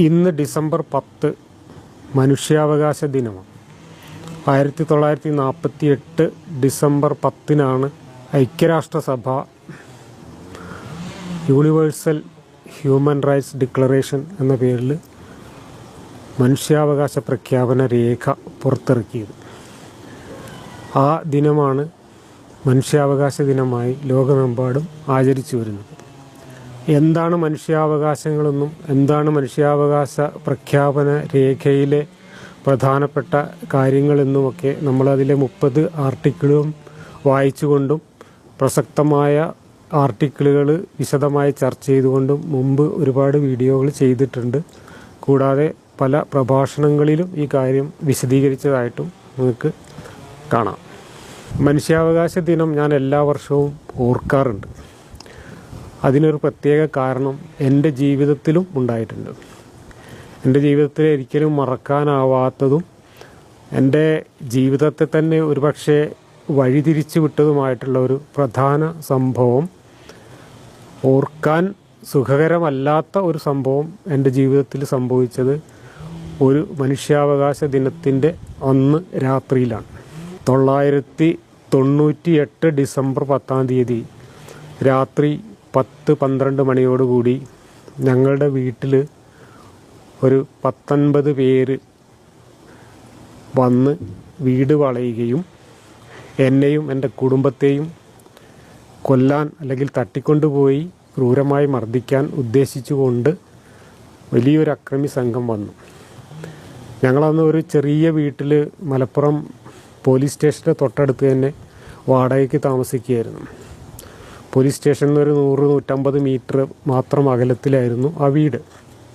ഇന്ന് ഡിസംബർ പത്ത് മനുഷ്യാവകാശ ദിനമാണ്. ആയിരത്തി തൊള്ളായിരത്തി നാൽപ്പത്തി എട്ട് ഡിസംബർ പത്തിനാണ് ഐക്യരാഷ്ട്രസഭ യൂണിവേഴ്സൽ ഹ്യൂമൻ റൈറ്റ്സ് ഡിക്ലറേഷൻ എന്ന പേരിൽ മനുഷ്യാവകാശ പ്രഖ്യാപന രേഖ പുറത്തിറക്കിയത്. ആ ദിനമാണ് മനുഷ്യാവകാശ ദിനമായി ലോകമെമ്പാടും ആചരിച്ചു വരുന്നത്. എന്താണ് മനുഷ്യാവകാശങ്ങളെന്നും എന്താണ് മനുഷ്യാവകാശ പ്രഖ്യാപന രേഖയിലെ പ്രധാനപ്പെട്ട കാര്യങ്ങളെന്നുമൊക്കെ നമ്മളതിലെ മുപ്പത് ആർട്ടിക്കിളും വായിച്ചുകൊണ്ടും പ്രസക്തമായ ആർട്ടിക്കിളുകൾ വിശദമായി ചർച്ച ചെയ്തുകൊണ്ടും മുമ്പ് ഒരുപാട് വീഡിയോകൾ ചെയ്തിട്ടുണ്ട്. കൂടാതെ പല പ്രഭാഷണങ്ങളിലും ഈ കാര്യം വിശദീകരിച്ചതായിട്ടും നിങ്ങൾക്ക് കാണാം. മനുഷ്യാവകാശ ദിനം ഞാൻ എല്ലാ വർഷവും ഓർക്കാറുണ്ട്. അതിനൊരു പ്രത്യേക കാരണം എന്റെ ജീവിതത്തിലും ഉണ്ടായിട്ടുണ്ട്. എന്റെ ജീവിതത്തിൽ ഒരിക്കലും മറക്കാനാവാത്തതും എന്റെ ജീവിതത്തെ തന്നെ ഒരുപക്ഷെ വഴിതിരിച്ചു വിട്ടതുമായിട്ടുള്ള ഒരു പ്രധാന സംഭവം ഓർക്കാൻ സുഖകരമല്ലാത്ത ഒരു സംഭവം എന്റെ ജീവിതത്തിൽ സംഭവിച്ചത് ഒരു മനുഷ്യാവകാശ ദിനത്തിന്റെ അന്ന് രാത്രിയിലാണ്. തൊള്ളായിരത്തി തൊണ്ണൂറ്റി എട്ട് ഡിസംബർ പത്താം തീയതി രാത്രി പത്ത് പന്ത്രണ്ട് മണിയോടുകൂടി ഞങ്ങളുടെ വീട്ടിൽ ഒരു പത്തൊൻപത് പേര് വന്ന് വീട് വളയുകയും എന്നെയും എന്റെ കുടുംബത്തെയും കൊല്ലാൻ അല്ലെങ്കിൽ തട്ടിക്കൊണ്ടുപോയി ക്രൂരമായി മർദ്ദിക്കാൻ ഉദ്ദേശിച്ചുകൊണ്ട് വലിയൊരു അക്രമി സംഘം വന്നു. ഞങ്ങളന്ന് ഒരു ചെറിയ വീട്ടിൽ മലപ്പുറം പോലീസ് സ്റ്റേഷന്റെ തൊട്ടടുത്ത് തന്നെ വാടകയ്ക്ക് താമസിക്കുകയായിരുന്നു. പോലീസ് സ്റ്റേഷനിൽ നിന്ന് ഒരു നൂറ് നൂറ്റമ്പത് മീറ്റർ മാത്രം അകലത്തിലായിരുന്നു ആ വീട്.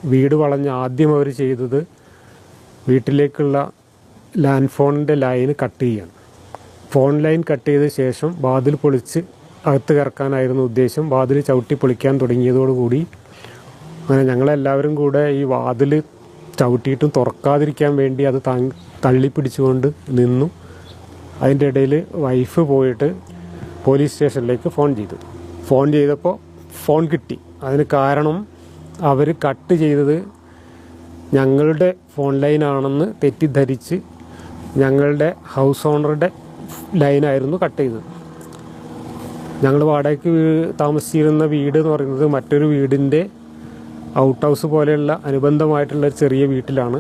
വീട് വളഞ്ഞ് ആദ്യം അവർ ചെയ്തത് വീട്ടിലേക്കുള്ള ലാൻഡ് ഫോണിന്റെ ലൈൻ കട്ട് ചെയ്യാണ്. ഫോൺ ലൈൻ കട്ട് ചെയ്ത ശേഷം വാതിൽ പൊളിച്ച് അകത്ത് കറക്കാനായിരുന്നു ഉദ്ദേശം. വാതിൽ ചവിട്ടി പൊളിക്കാൻ തുടങ്ങിയതോടുകൂടി അങ്ങനെ ഞങ്ങളെല്ലാവരും കൂടെ ഈ വാതിൽ ചവിട്ടിയിട്ടും തുറക്കാതിരിക്കാൻ വേണ്ടി അത് തള്ളിപ്പിടിച്ചുകൊണ്ട് നിന്നു. അതിന്റെ ഇടയിൽ വൈഫ് പോയിട്ട് പോലീസ് സ്റ്റേഷനിലേക്ക് ഫോൺ ചെയ്തു. ഫോൺ ചെയ്തപ്പോൾ ഫോൺ കിട്ടി. അതിന് കാരണം അവർ കട്ട് ചെയ്തത് ഞങ്ങളുടെ ഫോൺ ലൈനാണെന്ന് തെറ്റിദ്ധരിച്ച് ഞങ്ങളുടെ ഹൗസ് ഓണറുടെ ലൈനായിരുന്നു കട്ട് ചെയ്തത്. ഞങ്ങൾ വാടകയ്ക്ക് താമസിച്ചിരുന്ന വീട് എന്ന് പറയുന്നത് മറ്റൊരു വീടിന്റെ ഔട്ട് ഹൗസ് പോലെയുള്ള അനുബന്ധമായിട്ടുള്ള ചെറിയ വീട്ടിലാണ്.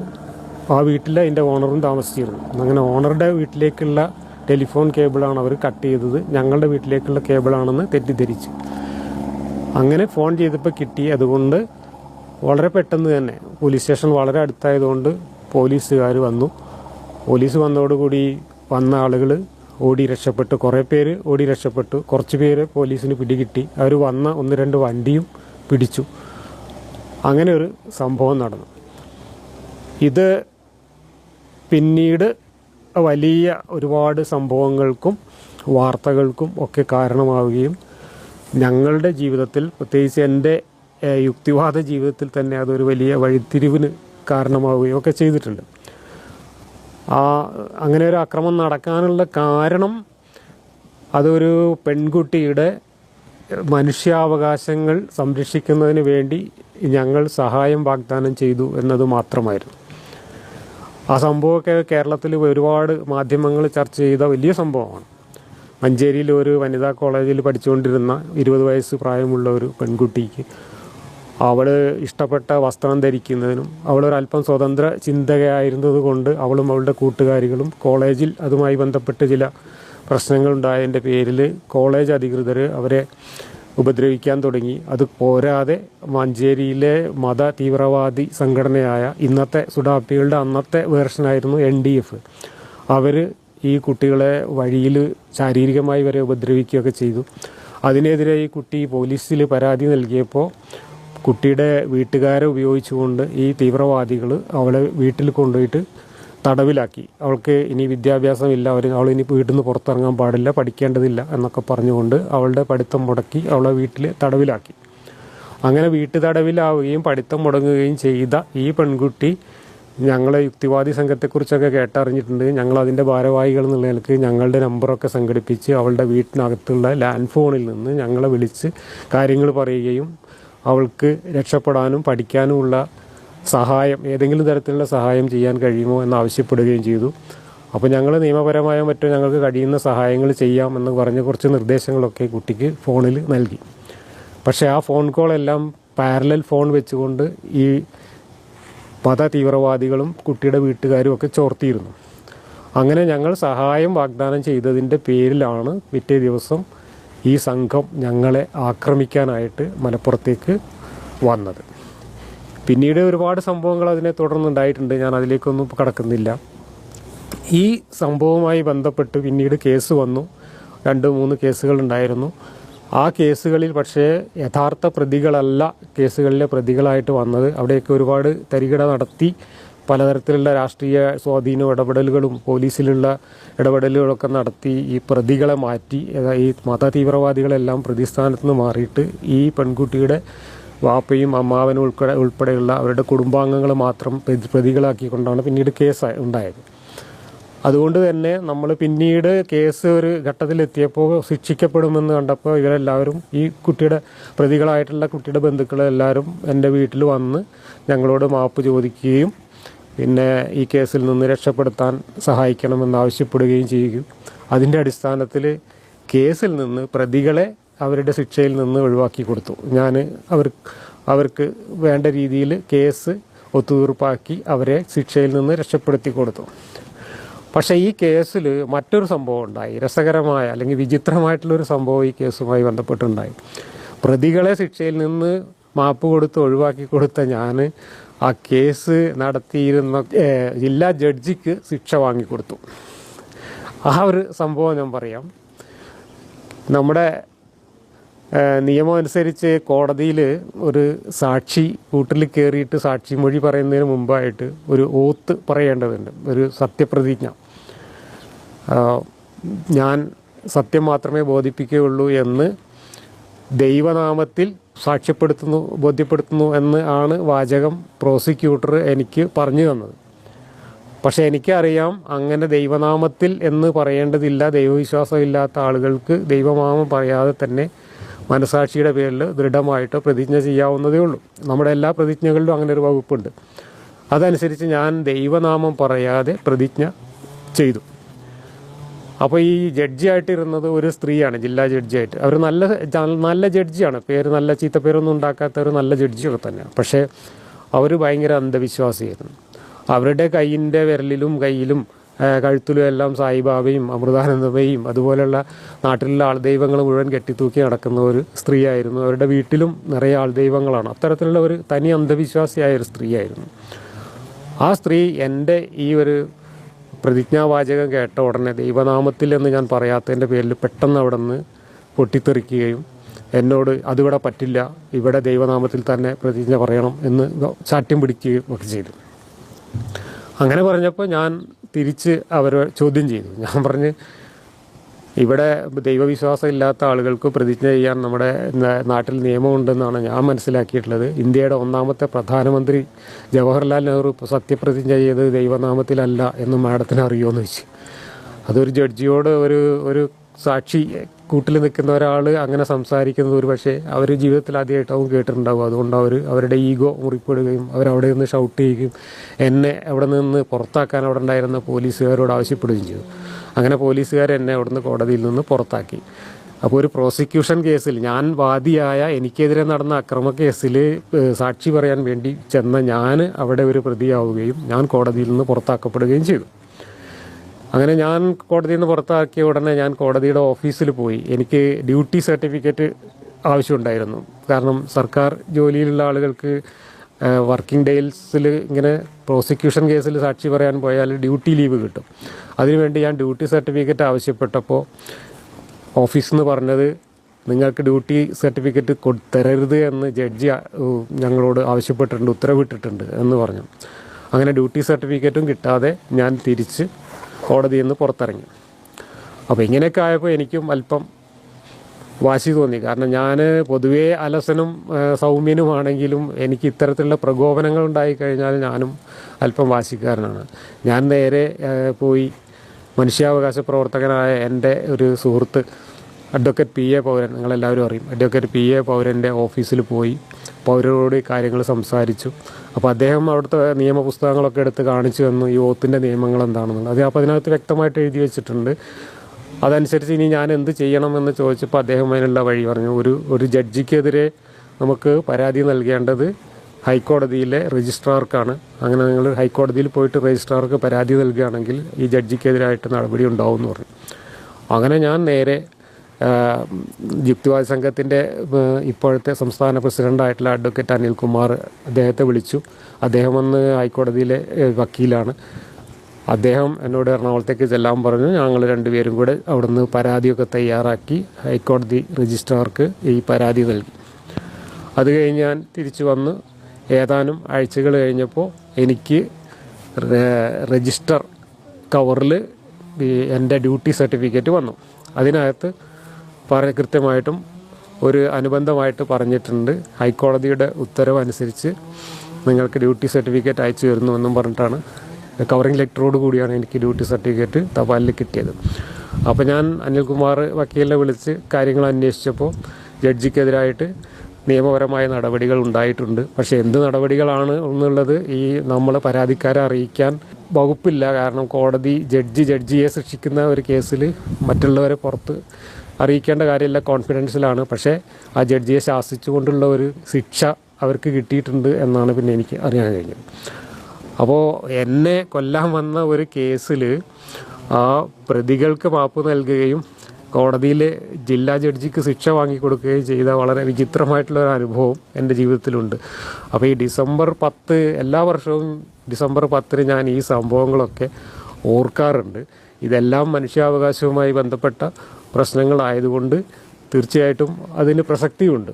ആ വീട്ടിൽ അതിന്റെ ഓണറും താമസിച്ചിരുന്നു. അങ്ങനെ ഓണറുടെ വീട്ടിലേക്കുള്ള ടെലിഫോൺ കേബിളാണ് അവർ കട്ട് ചെയ്തത്. ഞങ്ങളുടെ വീട്ടിലേക്കുള്ള കേബിളാണെന്ന് തെറ്റിദ്ധരിച്ചു. അങ്ങനെ ഫോൺ ചെയ്തപ്പോൾ കിട്ടി. അതുകൊണ്ട് വളരെ പെട്ടെന്ന് തന്നെ പോലീസ് സ്റ്റേഷൻ വളരെ അടുത്തായതുകൊണ്ട് പോലീസുകാർ വന്നു. പോലീസ് വന്നതോടുകൂടി വന്ന ആളുകൾ ഓടി രക്ഷപ്പെട്ടു. കുറേ പേര് ഓടി രക്ഷപ്പെട്ടു. കുറച്ച് പേര് പോലീസിന് പിടികിട്ടി. അവർ വന്ന ഒന്ന് രണ്ട് വണ്ടിയും പിടിച്ചു. അങ്ങനെ ഒരു സംഭവം നടന്നു. ഇത് പിന്നീട് വലിയ ഒരുപാട് സംഭവങ്ങൾക്കും വാർത്തകൾക്കും ഒക്കെ കാരണമാവുകയും ഞങ്ങളുടെ ജീവിതത്തിൽ പ്രത്യേകിച്ച് എന്റെ യുക്തിവാദ ജീവിതത്തിൽ തന്നെ അതൊരു വലിയ വഴിത്തിരിവിന് കാരണമാവുകയും ഒക്കെ ചെയ്തിട്ടുണ്ട്. ആ അങ്ങനെ ഒരു അക്രമം നടക്കാനുള്ള കാരണം അതൊരു പെൺകുട്ടിയുടെ മനുഷ്യാവകാശങ്ങൾ സംരക്ഷിക്കുന്നതിന് വേണ്ടി ഞങ്ങൾ സഹായം വാഗ്ദാനം ചെയ്തു എന്നത് മാത്രമായിരുന്നു. ആ സംഭവമൊക്കെ കേരളത്തിൽ ഒരുപാട് മാധ്യമങ്ങൾ ചർച്ച ചെയ്ത വലിയ സംഭവമാണ്. മഞ്ചേരിയിൽ ഒരു വനിതാ കോളേജിൽ പഠിച്ചുകൊണ്ടിരുന്ന ഇരുപത് വയസ്സ് പ്രായമുള്ള ഒരു പെൺകുട്ടിക്ക് അവൾ ഇഷ്ടപ്പെട്ട വസ്ത്രം ധരിക്കുന്നതിനും അവളൊരല്പം സ്വതന്ത്ര ചിന്തകയായിരുന്നത് കൊണ്ട് അവളും അവളുടെ കൂട്ടുകാരികളും കോളേജിൽ അതുമായി ബന്ധപ്പെട്ട് ചില പ്രശ്നങ്ങളുണ്ടായതിന്റെ പേരിൽ കോളേജ് അധികൃതർ അവരെ ഉപദ്രവിക്കാൻ തുടങ്ങി. അത് പോരാതെ മഞ്ചേരിയിലെ മത തീവ്രവാദി സംഘടനയായ ഇന്നത്തെ സുഡാപ്പികളുടെ അന്നത്തെ വേർഷനായിരുന്നു എൻ ഡി എഫ്. അവർ ഈ കുട്ടികളെ വഴിയിൽ ശാരീരികമായി വരെ ഉപദ്രവിക്കുകയൊക്കെ ചെയ്തു. അതിനെതിരെ ഈ കുട്ടി പോലീസിൽ പരാതി നൽകിയപ്പോൾ കുട്ടിയുടെ വീട്ടുകാരെ ഉപയോഗിച്ചുകൊണ്ട് ഈ തീവ്രവാദികൾ അവളെ വീട്ടിൽ കൊണ്ടുപോയിട്ട് തടവിലാക്കി. അവൾക്ക് ഇനി വിദ്യാഭ്യാസമില്ല. അവർ അവൾ ഇനി വീട്ടിൽ നിന്ന് പുറത്തിറങ്ങാൻ പാടില്ല പഠിക്കേണ്ടതില്ല എന്നൊക്കെ പറഞ്ഞുകൊണ്ട് അവളുടെ പഠിത്തം മുടക്കി അവളെ വീട്ടിൽ തടവിലാക്കി. അങ്ങനെ വീട്ടു തടവിലാവുകയും പഠിത്തം മുടങ്ങുകയും ചെയ്ത ഈ പെൺകുട്ടി ഞങ്ങളെ യുക്തിവാദി സംഘത്തെക്കുറിച്ചൊക്കെ കേട്ടറിഞ്ഞിട്ടുണ്ട്. ഞങ്ങൾ അതിന്റെ ഭാരവാഹികൾ എന്നുള്ള നിലയ്ക്ക് ഞങ്ങളുടെ നമ്പറൊക്കെ സംഘടിപ്പിച്ച് അവളുടെ വീട്ടിനകത്തുള്ള ലാൻഡ് ഫോണിൽ നിന്ന് ഞങ്ങളെ വിളിച്ച് കാര്യങ്ങൾ പറയുകയും അവൾക്ക് രക്ഷപ്പെടാനും പഠിക്കാനുമുള്ള സഹായം ഏതെങ്കിലും തരത്തിലുള്ള സഹായം ചെയ്യാൻ കഴിയുമോ എന്ന് ആവശ്യപ്പെടുകയും ചെയ്തു. അപ്പോൾ ഞങ്ങൾ നിയമപരമായ മറ്റോ ഞങ്ങൾക്ക് കഴിയുന്ന സഹായങ്ങൾ ചെയ്യാം എന്ന് പറഞ്ഞ് കുറച്ച് നിർദ്ദേശങ്ങളൊക്കെ കുട്ടിക്ക് ഫോണിൽ നൽകി. പക്ഷേ ആ ഫോൺ കോളെല്ലാം പാരലൽ ഫോൺ വെച്ചുകൊണ്ട് ഈ മത തീവ്രവാദികളും കുട്ടിയുടെ വീട്ടുകാരും ഒക്കെ ചോർത്തിയിരുന്നു. അങ്ങനെ ഞങ്ങൾ സഹായം വാഗ്ദാനം ചെയ്തതിന്റെ പേരിലാണ് പിറ്റേ ദിവസം ഈ സംഘം ഞങ്ങളെ ആക്രമിക്കാനായിട്ട് മലപ്പുറത്തേക്ക് വന്നത്. പിന്നീട് ഒരുപാട് സംഭവങ്ങൾ അതിനെ തുടർന്നുണ്ടായിട്ടുണ്ട്. ഞാൻ അതിലേക്കൊന്നും കടക്കുന്നില്ല. ഈ സംഭവവുമായി ബന്ധപ്പെട്ട് പിന്നീട് കേസ് വന്നു. രണ്ട് മൂന്ന് കേസുകൾ ഉണ്ടായിരുന്നു. ആ കേസുകളിൽ പക്ഷേ യഥാർത്ഥ പ്രതികളല്ല കേസുകളിലെ പ്രതികളായിട്ട് വന്നത്. അവിടെയൊക്കെ ഒരുപാട് തരികിട നടത്തി പലതരത്തിലുള്ള രാഷ്ട്രീയ സ്വാധീനവും ഇടപെടലുകളും പോലീസിലുള്ള ഇടപെടലുകളൊക്കെ നടത്തി ഈ പ്രതികളെ മാറ്റി. ഈ മത തീവ്രവാദികളെല്ലാം പ്രതിസ്ഥാനത്ത് നിന്ന് മാറിയിട്ട് ഈ പെൺകുട്ടിയുടെ വാപ്പയും അമ്മാവനും ഉൾപ്പെടെ ഉൾപ്പെടെയുള്ള അവരുടെ കുടുംബാംഗങ്ങൾ മാത്രം പ്രതി- പ്രതികളാക്കിക്കൊണ്ടാണ് പിന്നീട് കേസ് ഉണ്ടായത്. അതുകൊണ്ട് തന്നെ നമ്മൾ പിന്നീട് കേസ് ഒരു ഘട്ടത്തിലെത്തിയപ്പോൾ ശിക്ഷിക്കപ്പെടുമെന്ന് കണ്ടപ്പോൾ ഇവരെല്ലാവരും ഈ കുട്ടിയുടെ പ്രതികളായിട്ടുള്ള കുട്ടിയുടെ ബന്ധുക്കളെല്ലാവരും എന്റെ വീട്ടിൽ വന്ന് ഞങ്ങളോട് മാപ്പ് ചോദിക്കുകയും പിന്നെ ഈ കേസിൽ നിന്ന് രക്ഷപ്പെടുത്താൻ സഹായിക്കണമെന്ന് ആവശ്യപ്പെടുകയും ചെയ്യുകയും അതിന്റെ അടിസ്ഥാനത്തിൽ കേസിൽ നിന്ന് പ്രതികളെ അവരുടെ ശിക്ഷയിൽ നിന്ന് ഒഴിവാക്കി കൊടുത്തു. ഞാൻ അവർ അവർക്ക് വേണ്ട രീതിയിൽ കേസ് ഒത്തുതീർപ്പാക്കി അവരെ ശിക്ഷയിൽ നിന്ന് രക്ഷപ്പെടുത്തി കൊടുത്തു. പക്ഷേ ഈ കേസിൽ മറ്റൊരു സംഭവം ഉണ്ടായി. രസകരമായ അല്ലെങ്കിൽ വിചിത്രമായിട്ടുള്ളൊരു സംഭവം ഈ കേസുമായി ബന്ധപ്പെട്ടുണ്ടായി. പ്രതികളെ ശിക്ഷയിൽ നിന്ന് മാപ്പ് കൊടുത്ത് ഒഴിവാക്കി കൊടുത്ത ഞാൻ ആ കേസ് നടത്തിയിരുന്ന ജില്ലാ ജഡ്ജിക്ക് ശിക്ഷ വാങ്ങിക്കൊടുത്തു ആ ഒരു സംഭവം ഞാൻ പറയാം. നമ്മുടെ ഏഹ്, നിയമം അനുസരിച്ച് കോടതിയിൽ ഒരു സാക്ഷി കൂട്ടിൽ കയറിയിട്ട് സാക്ഷി മൊഴി പറയുന്നതിന് മുമ്പായിട്ട് ഒരു ഓത്ത് പറയേണ്ടതുണ്ട് ഒരു സത്യപ്രതിജ്ഞ. ഞാൻ സത്യം മാത്രമേ ബോധിപ്പിക്കുകയുള്ളൂ എന്ന് ദൈവനാമത്തിൽ സാക്ഷ്യപ്പെടുത്തുന്നു ബോധ്യപ്പെടുത്തുന്നു എന്ന് ആണ് വാചകം പ്രോസിക്യൂട്ടർ എനിക്ക് പറഞ്ഞു തന്നത്. പക്ഷേ എനിക്കറിയാം അങ്ങനെ ദൈവനാമത്തിൽ എന്ന് പറയേണ്ടതില്ല ദൈവവിശ്വാസമില്ലാത്ത ആളുകൾക്ക് ദൈവനാമം പറയാതെ തന്നെ മനസാക്ഷിയുടെ പേരിൽ ദൃഢമായിട്ട് പ്രതിജ്ഞ ചെയ്യാവുന്നതേ ഉള്ളൂ. നമ്മുടെ എല്ലാ പ്രതിജ്ഞകളിലും അങ്ങനെ ഒരു വകുപ്പുണ്ട്. അതനുസരിച്ച് ഞാൻ ദൈവനാമം പറയാതെ പ്രതിജ്ഞ ചെയ്തു. അപ്പോൾ ഈ ജഡ്ജിയായിട്ട് ഇരുന്നത് ഒരു സ്ത്രീയാണ് ജില്ലാ ജഡ്ജിയായിട്ട് അവർ നല്ല നല്ല ജഡ്ജിയാണ്. പേര് നല്ല ചീത്ത പേരൊന്നും ഉണ്ടാക്കാത്ത ഒരു നല്ല ജഡ്ജിയൊക്കെ തന്നെയാണ്. പക്ഷേ അവർ ഭയങ്കര അന്ധവിശ്വാസിയായിരുന്നു. അവരുടെ കൈയിന്റെ വിരലിലും കയ്യിലും കഴുത്തിലും എല്ലാം സായിബാബയും അമൃതാനന്ദമയും അതുപോലെയുള്ള നാട്ടിലുള്ള ആൾദൈവങ്ങൾ മുഴുവൻ കെട്ടിത്തൂക്കി നടക്കുന്ന ഒരു സ്ത്രീയായിരുന്നു. അവരുടെ വീട്ടിലും നിറയെ ആൾദൈവങ്ങളാണ് അത്തരത്തിലുള്ള ഒരു തനി അന്ധവിശ്വാസിയായ ഒരു സ്ത്രീയായിരുന്നു. ആ സ്ത്രീ എന്റെ ഈ ഒരു പ്രതിജ്ഞാവാചകം കേട്ട ഉടനെ ദൈവനാമത്തിൽ എന്ന് ഞാൻ പറയാത്തതിന്റെ പേരിൽ പെട്ടെന്ന് അവിടെ നിന്ന് പൊട്ടിത്തെറിക്കുകയും എന്നോട് അതിവിടെ പറ്റില്ല ഇവിടെ ദൈവനാമത്തിൽ തന്നെ പ്രതിജ്ഞ പറയണം എന്ന് ശാഠ്യം പിടിക്കുകയും ഒക്കെ ചെയ്തു. അങ്ങനെ പറഞ്ഞപ്പോൾ ഞാൻ തിരിച്ച് അവരെ ചോദ്യം ചെയ്തു. ഞാൻ പറഞ്ഞ് ഇവിടെ ദൈവവിശ്വാസം ഇല്ലാത്ത ആളുകൾക്ക് പ്രതിജ്ഞ ചെയ്യാൻ നമ്മുടെ നാട്ടിൽ നിയമമുണ്ടെന്നാണ് ഞാൻ മനസ്സിലാക്കിയിട്ടുള്ളത്. ഇന്ത്യയുടെ ഒന്നാമത്തെ പ്രധാനമന്ത്രി ജവഹർലാൽ നെഹ്റു സത്യപ്രതിജ്ഞ ചെയ്തത് ദൈവനാമത്തിലല്ല എന്ന് മാഡത്തിന് അറിയുമോ ചോദിച്ചു. അതൊരു ജഡ്ജിയോട് ഒരു ഒരു സാക്ഷി കൂട്ടിൽ നിൽക്കുന്ന ഒരാൾ അങ്ങനെ സംസാരിക്കുന്നത് ഒരു പക്ഷേ അവർ ജീവിതത്തിൽ ആദ്യമായിട്ടാവും കേട്ടിട്ടുണ്ടാവും അതുകൊണ്ട് അവർ അവരുടെ ഈഗോ മുറിപ്പെടുകയും അവരവിടെ നിന്ന് ഷൗട്ട് ചെയ്യുകയും എന്നെ അവിടെ നിന്ന് പുറത്താക്കാൻ അവിടെ ഉണ്ടായിരുന്ന പോലീസുകാരോട് ആവശ്യപ്പെടുകയും ചെയ്തു. അങ്ങനെ പോലീസുകാർ എന്നെ അവിടുന്ന് കോടതിയിൽ നിന്ന് പുറത്താക്കി. അപ്പോൾ ഒരു പ്രോസിക്യൂഷൻ കേസിൽ ഞാൻ വാദിയായ എനിക്കെതിരെ നടന്ന അക്രമ കേസിൽ സാക്ഷി പറയാൻ വേണ്ടി ചെന്ന ഞാൻ അവിടെ ഒരു പ്രതിയാവുകയും ഞാൻ കോടതിയിൽ നിന്ന് പുറത്താക്കപ്പെടുകയും ചെയ്തു. അങ്ങനെ ഞാൻ കോടതിയിൽ നിന്ന് പുറത്താക്കിയ ഉടനെ ഞാൻ കോടതിയുടെ ഓഫീസിൽ പോയി. എനിക്ക് ഡ്യൂട്ടി സർട്ടിഫിക്കറ്റ് ആവശ്യമുണ്ടായിരുന്നു. കാരണം സർക്കാർ ജോലിയിലുള്ള ആളുകൾക്ക് വർക്കിംഗ് ഡേയ്സിൽ ഇങ്ങനെ പ്രോസിക്യൂഷൻ കേസിൽ സാക്ഷി പറയാൻ പോയാൽ ഡ്യൂട്ടി ലീവ് കിട്ടും. അതിനുവേണ്ടി ഞാൻ ഡ്യൂട്ടി സർട്ടിഫിക്കറ്റ് ആവശ്യപ്പെട്ടപ്പോൾ ഓഫീസിൽ നിന്ന് പറഞ്ഞത് നിങ്ങൾക്ക് ഡ്യൂട്ടി സർട്ടിഫിക്കറ്റ് കൊടുത്തരരുത് തരരുത് എന്ന് ജഡ്ജി ഞങ്ങളോട് ആവശ്യപ്പെട്ടിട്ടുണ്ട് ഉത്തരവിട്ടിട്ടുണ്ട് എന്ന് പറഞ്ഞു. അങ്ങനെ ഡ്യൂട്ടി സർട്ടിഫിക്കറ്റും കിട്ടാതെ ഞാൻ തിരിച്ച് കോടതിയിൽ നിന്ന് പുറത്തിറങ്ങി. അപ്പോൾ ഇങ്ങനെയൊക്കെ ആയപ്പോൾ എനിക്കും അല്പം വാശി തോന്നി. കാരണം ഞാൻ പൊതുവേ അലസനും സൗമ്യനുമാണെങ്കിലും എനിക്ക് ഇത്തരത്തിലുള്ള പ്രകോപനങ്ങൾ ഉണ്ടായിക്കഴിഞ്ഞാൽ ഞാനും അല്പം വാശിക്കാരനാണ്. ഞാൻ നേരെ പോയി മനുഷ്യാവകാശ പ്രവർത്തകനായ എന്റെ ഒരു സുഹൃത്ത് അഡ്വക്കേറ്റ് പി എ പൗരൻ നിങ്ങളെല്ലാവരും അറിയും. അഡ്വക്കേറ്റ് പി എ പൗരന്റെ ഓഫീസിൽ പോയി പൗരരോട് കാര്യങ്ങൾ സംസാരിച്ചു. അപ്പോൾ അദ്ദേഹം അവിടുത്തെ നിയമപുസ്തകങ്ങളൊക്കെ എടുത്ത് കാണിച്ചു തന്നു ഈ ഓത്തിന്റെ നിയമങ്ങൾ എന്താണെന്നുള്ളത് അത് അപ്പോൾ അതിനകത്ത് വ്യക്തമായിട്ട് എഴുതി വെച്ചിട്ടുണ്ട്. അതനുസരിച്ച് ഇനി ഞാൻ എന്ത് ചെയ്യണമെന്ന് ചോദിച്ചപ്പോൾ അദ്ദേഹം അതിനുള്ള വഴി പറഞ്ഞു. ഒരു ഒരു ജഡ്ജിക്കെതിരെ നമുക്ക് പരാതി നൽകേണ്ടത് ഹൈക്കോടതിയിലെ രജിസ്ട്രാർക്കാണ്. അങ്ങനെ നിങ്ങൾ ഹൈക്കോടതിയിൽ പോയിട്ട് രജിസ്ട്രാർക്ക് പരാതി നൽകുകയാണെങ്കിൽ ഈ ജഡ്ജിക്കെതിരായിട്ട് നടപടി ഉണ്ടാവും എന്ന് പറഞ്ഞു. അങ്ങനെ ഞാൻ നേരെ യുക്തിവാദ സംഘത്തിന്റെ ഇപ്പോഴത്തെ സംസ്ഥാന പ്രസിഡന്റായിട്ടുള്ള അഡ്വക്കേറ്റ് അനിൽകുമാർ അദ്ദേഹത്തെ വിളിച്ചു. അദ്ദേഹം വന്ന് ഹൈക്കോടതിയിലെ വക്കീലാണ്. അദ്ദേഹം എന്നോട് എറണാകുളത്തേക്ക് ചെല്ലാൻ പറഞ്ഞു. ഞങ്ങൾ രണ്ടുപേരും കൂടെ അവിടുന്ന് പരാതിയൊക്കെ തയ്യാറാക്കി. ഹൈക്കോടതി രജിസ്ട്രാർക്ക് ഈ പരാതി നൽകി. അത് കഴിഞ്ഞ് ഞാൻ തിരിച്ചു വന്ന് ഏതാനും ആഴ്ചകൾ കഴിഞ്ഞപ്പോൾ എനിക്ക് രജിസ്റ്റർ കവറിൽ എന്റെ ഡ്യൂട്ടി സർട്ടിഫിക്കറ്റ് വന്നു. അതിനകത്ത് പറ കൃത്യമായിട്ടും ഒരു അനുബന്ധമായിട്ട് പറഞ്ഞിട്ടുണ്ട്. ഹൈക്കോടതിയുടെ ഉത്തരവ് അനുസരിച്ച് നിങ്ങൾക്ക് ഡ്യൂട്ടി സർട്ടിഫിക്കറ്റ് അയച്ചു തരുന്നു എന്നും പറഞ്ഞിട്ടാണ് കവറിംഗ് ലെറ്ററോട് കൂടിയാണ് എനിക്ക് ഡ്യൂട്ടി സർട്ടിഫിക്കറ്റ് തപാലിൽ കിട്ടിയത്. അപ്പോൾ ഞാൻ അനിൽകുമാർ വക്കീലിനെ വിളിച്ച് കാര്യങ്ങൾ അന്വേഷിച്ചപ്പോൾ ജഡ്ജിക്കെതിരായിട്ട് നിയമപരമായ നടപടികൾ ഉണ്ടായിട്ടുണ്ട്. പക്ഷേ എന്ത് നടപടികളാണ് എന്നുള്ളത് ഈ നമ്മൾ പരാതിക്കാരെ അറിയിക്കാൻ വകുപ്പില്ല. കാരണം കോടതി ജഡ്ജി ജഡ്ജിയെ ശിക്ഷിക്കുന്ന ഒരു കേസിൽ മറ്റുള്ളവരെ പുറത്ത് അറിയിക്കേണ്ട കാര്യമില്ല. കോൺഫിഡൻസിലാണ് പക്ഷേ ആ ജഡ്ജിയെ ശാസിച്ചുകൊണ്ടുള്ള ഒരു ശിക്ഷ അവർക്ക് കിട്ടിയിട്ടുണ്ട് എന്നാണ് പിന്നെ എനിക്ക് അറിയാൻ കഴിഞ്ഞത്. അപ്പോൾ എന്നെ കൊല്ലാൻ വന്ന ഒരു കേസിൽ ആ പ്രതികൾക്ക് മാപ്പ് നൽകുകയും കോടതിയിലെ ജില്ലാ ജഡ്ജിക്ക് ശിക്ഷ വാങ്ങിക്കൊടുക്കുകയും ചെയ്ത വളരെ വിചിത്രമായിട്ടുള്ള ഒരു അനുഭവം എന്റെ ജീവിതത്തിലുണ്ട്. അപ്പോൾ ഈ ഡിസംബർ പത്ത് എല്ലാ വർഷവും ഡിസംബർ പത്തിന് ഞാൻ ഈ സംഭവങ്ങളൊക്കെ ഓർക്കാറുണ്ട്. ഇതെല്ലാം മനുഷ്യാവകാശവുമായി ബന്ധപ്പെട്ട പ്രശ്നങ്ങളായതുകൊണ്ട് തീർച്ചയായിട്ടും അതിന് പ്രസക്തിയുണ്ട്.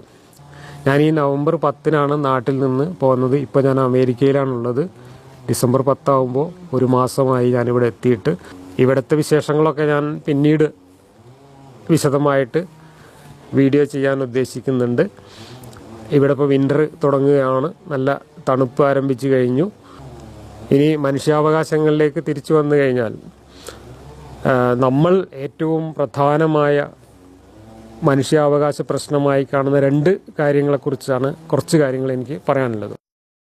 ഞാൻ ഈ നവംബർ പത്തിനാണ് നാട്ടിൽ നിന്ന് പോകുന്നത്. ഇപ്പോൾ ഞാൻ അമേരിക്കയിലാണുള്ളത്. ഡിസംബർ പത്താവുമ്പോൾ ഒരു മാസമായി ഞാനിവിടെ എത്തിയിട്ട് ഇവിടുത്തെ വിശേഷങ്ങളൊക്കെ ഞാൻ പിന്നീട് വിശദമായിട്ട് വീഡിയോ ചെയ്യാൻ ഉദ്ദേശിക്കുന്നുണ്ട്. ഇവിടെ ഇപ്പോൾ വിന്റർ തുടങ്ങുകയാണ്. നല്ല തണുപ്പ് ആരംഭിച്ചു കഴിഞ്ഞു. ഇനി മനുഷ്യാവകാശങ്ങളിലേക്ക് തിരിച്ചു വന്നു കഴിഞ്ഞാൽ നമ്മൾ ഏറ്റവും പ്രധാനമായ മനുഷ്യാവകാശ പ്രശ്നമായി കാണുന്ന രണ്ട് കാര്യങ്ങളെക്കുറിച്ചാണ് കുറച്ച് കാര്യങ്ങൾ എനിക്ക് പറയാനുള്ളത്.